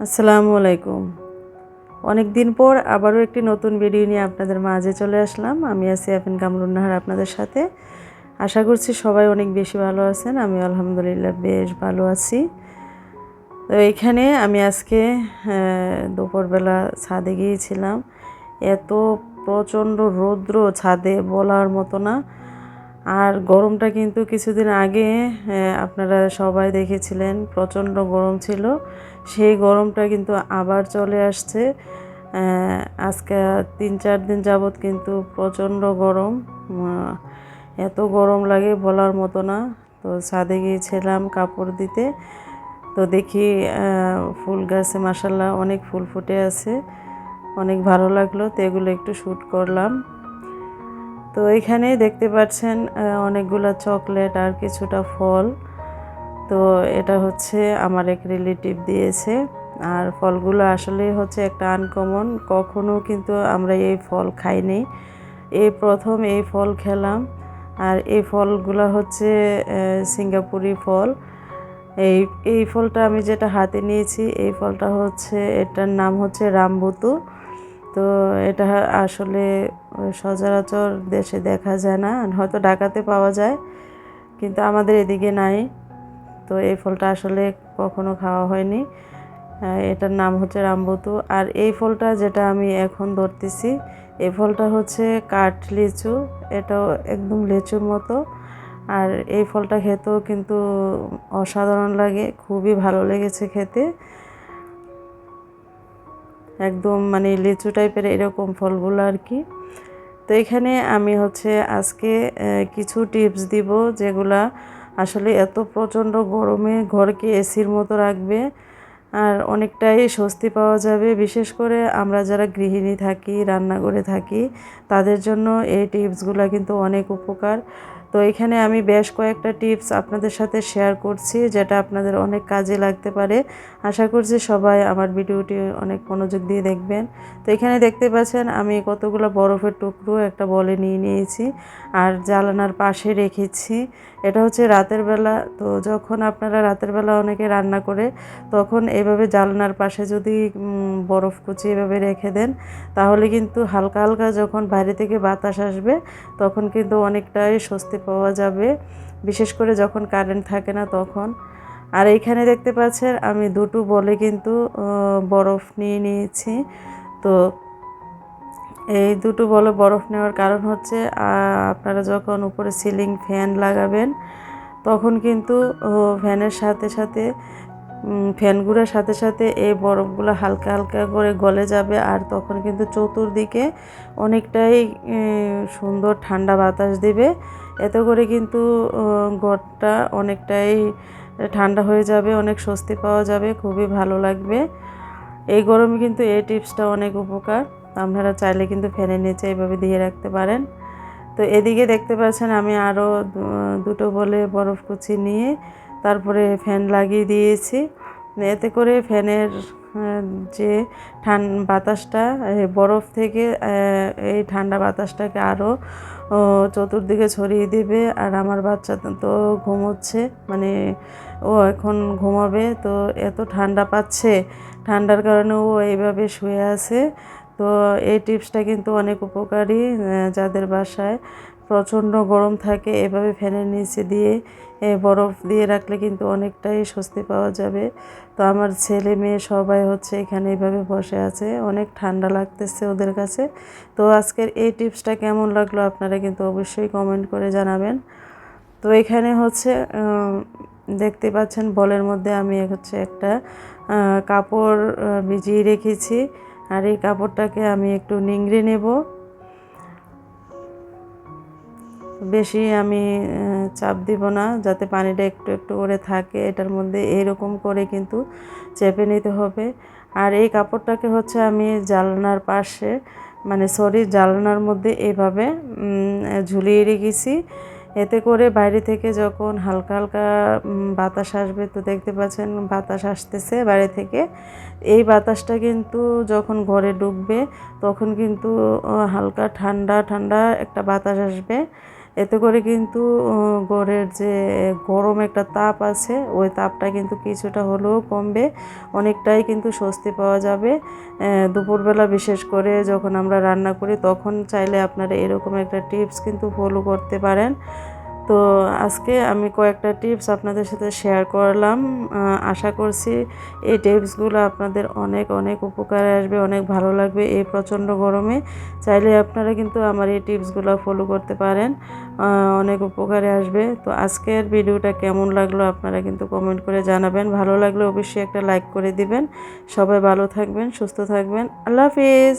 আসসালামু আলাইকুম। অনেক দিন পর আবারও একটি নতুন ভিডিও নিয়ে আপনাদের মাঝে চলে আসলাম। আমি আছি আফিন কামরুন্নাহার আপনাদের সাথে। আশা করছি সবাই অনেক বেশি ভালো আছেন। আমি আলহামদুলিল্লাহ বেশ ভালো আছি। তো এখানে আমি আজকে দুপুরবেলা ছাদে গিয়েছিলাম। এত প্রচণ্ড রৌদ্র ছাদে বলার মতো না। আর গরমটা কিন্তু কিছুদিন আগে আপনারা সবাই দেখেছিলেন, প্রচণ্ড গরম ছিল। সেই গরমটা কিন্তু আবার চলে আসছে। আজকে তিন চার দিন যাবৎ কিন্তু প্রচণ্ড গরম। এত গরম লাগে বলার মতো না। তো ছাদে গিয়েছিলাম কাপড় দিতে। তো দেখি ফুল গাছে মাসাল্লাহ অনেক ফুল ফুটে আছে। অনেক ভালো লাগল, তো এগুলো একটু শ্যুট করলাম। তো এখানে দেখতে পাচ্ছেন অনেকগুলো চকলেট আর কিছুটা ফল। তো এটা হচ্ছে আমার এক রিলেটিভ দিয়েছে। আর ফলগুলো আসলে হচ্ছে একটা আনকমন কখনো কিন্তু আমরা এই ফল খাইনি এই প্রথম এই ফল খেলাম, আর এই ফলগুলো হচ্ছে সিঙ্গাপুরি ফল। এই এই ফলটা আমি যেটা হাতে নিয়েছি, এই ফলটা হচ্ছে, এটার নাম হচ্ছে রামবুতু। তো এটা আসলে সচরাচর দেশে দেখা যায় না, হয়তো ঢাকাতে পাওয়া যায়, কিন্তু আমাদের এদিকে নাই। তো এই ফলটা আসলে কখনো খাওয়া হয়নি। এটার নাম হচ্ছে রামবুতু। আর এই ফলটা যেটা আমি এখন ধরতেছি, এই ফলটা হচ্ছে কাঠ লিচু। এটাও একদম লিচুর মতো। আর এই ফলটা খেতেও কিন্তু অসাধারণ লাগে, খুবই ভালো লেগেছে খেতে। একদম মানে লিচু টাইপের এরকম ফলগুলো আর কি। তো এখানে আমি হচ্ছে আজকে কিছু টিপস দিব যেগুলা আসলে এত প্রচণ্ড গরমে ঘরকে এসির মতো রাখবে, আর অনেকটাই স্বস্তি পাওয়া যাবে। বিশেষ করে আমরা যারা গৃহিণী থাকি, রান্নাঘরে থাকি, তাদের জন্য এই টিপসগুলো কিন্তু অনেক উপকার। তো এখানে আমি বেশ কয়েকটা টিপস আপনাদের সাথে শেয়ার করছি, যেটা আপনাদের অনেক কাজে লাগতে পারে। আশা করছি সবাই আমার ভিডিওটি অনেক মনোযোগ দিয়ে দেখবেন। তো এখানে দেখতে পাচ্ছেন, আমি কতগুলো বরফের টুকরো একটা বলে নিয়ে নিয়েছি, আর জ্বালানার পাশে রেখেছি। এটা হচ্ছে রাতের বেলা। তো যখন আপনারা রাতের বেলা অনেকে রান্না করে, তখন এভাবে জ্বালানার পাশে যদি বরফ কুচি এভাবে রেখে দেন, তাহলে কিন্তু হালকা হালকা যখন বাইরে থেকে বাতাস আসবে, তখন কিন্তু অনেকটাই স্বস্তি পাওয়া যাবে। বিশেষ করে যখন কারেন্ট থাকে না তখন। আর এইখানে দেখতে পাচ্ছেন, আমি দুটো বলে কিন্তু বরফ নিয়ে নিয়েছি। তো এই দুটো বলে বরফ নেওয়ার কারণ হচ্ছে আপনারা যখন উপরে সিলিং ফ্যান লাগাবেন, তখন কিন্তু ফ্যানের সাথে সাথে ফ্যানগুলোর সাথে সাথে এই বরফগুলো হালকা হালকা করে গলে যাবে আর তখন কিন্তু চতুর্দিকে অনেকটাই সুন্দর ঠান্ডা বাতাস দেবে। এতে করে কিন্তু ঘরটা অনেকটাই ঠান্ডা হয়ে যাবে, অনেক স্বস্তি পাওয়া যাবে, খুবই ভালো লাগবে। এই গরমে কিন্তু এই টিপসটা অনেক উপকার। আপনারা চাইলে কিন্তু ফ্যানের নিচে এইভাবে দিয়ে রাখতে পারেন। তো এদিকে দেখতে পাচ্ছেন আমি আরও দুটো বলে বরফ কুচি নিয়ে তারপরে ফ্যান লাগিয়ে দিয়েছি। এতে করে ফ্যানের যে ঠান, বাতাসটা বরফ থেকে এই ঠান্ডা বাতাসটাকে আরও চতুর্দিকে ছড়িয়ে দিবে। আর আমার বাচ্চা তো ঘুমোচ্ছে মানে ও এখন ঘুমাবে, তো এত ঠান্ডা পাচ্ছে। ঠান্ডার কারণে ও এইভাবে শুয়ে আছে। তো এই টিপসটা কিন্তু অনেক উপকারী যাদের বাসায় প্রচণ্ড গরম থাকে এভাবে ফ্যানের নিচে দিয়ে বরফ দিয়ে রাখলে কিন্তু অনেকটাই স্বস্তি পাওয়া যাবে। তো আমার ছেলে মেয়ে সবাই হচ্ছে এখানে এভাবে বসে আছে, অনেক ঠান্ডা লাগতেছে ওদের কাছে। তো আজকের এই টিপসটা কেমন লাগল আপনারা কিন্তু অবশ্যই কমেন্ট করে জানাবেন। তো এখানে হচ্ছে দেখতে পাচ্ছেন বলের মধ্যে আমি হচ্ছে একটা কাপড় ভিজিয়ে রেখেছি। আর এই কাপড়টাকে আমি একটু নিংড়ে নেব। বেশি আমি চাপ দিব না, যাতে পানিটা একটু একটু করে থাকে। এটার মধ্যে এরকম করে কিন্তু চেপে নিতে হবে। আর এই কাপড়টাকে হচ্ছে আমি জানলার পাশে মানে সরি জানলার মধ্যে এভাবে ঝুলিয়ে রেখেছি। এতে করে বাইরে থেকে যখন হালকা হালকা বাতাস আসবে তো দেখতে পাচ্ছেন বাতাস আসতেছে বাইরে থেকে। এই বাতাসটা কিন্তু যখন ঘরে ঢুকবে তখন কিন্তু হালকা ঠান্ডা ঠান্ডা একটা বাতাস আসবে। এতে করে কিন্তু গোড়ের যে গরম একটা তাপ আছে, ওই তাপটা কিন্তু কিছুটা হলেও কমবে, অনেকটাই কিন্তু স্বস্তি পাওয়া যাবে। দুপুরবেলা বিশেষ করে যখন আমরা রান্না করি, তখন চাইলে আপনারা এরকম একটা টিপস কিন্তু ফলো করতে পারেন। তো আজকে আমি কয়েকটা টিপস আপনাদের সাথে শেয়ার করলাম। আশা করছি এই টিপসগুলো আপনাদের অনেক অনেক উপকারে আসবে, অনেক ভালো লাগবে এই প্রচণ্ড গরমে। চাইলে আপনারা কিন্তু আমার এই টিপসগুলো ফলো করতে পারেন। অনেক উপকারে আসবে। তো আজকের ভিডিওটা কেমন লাগল আপনারা কিন্তু কমেন্ট করে জানাবেন। ভালো লাগলে অবশ্যই একটা লাইক করে দিবেন। সবাই ভালো থাকবেন, সুস্থ থাকবেন। আল্লাহ হাফিজ!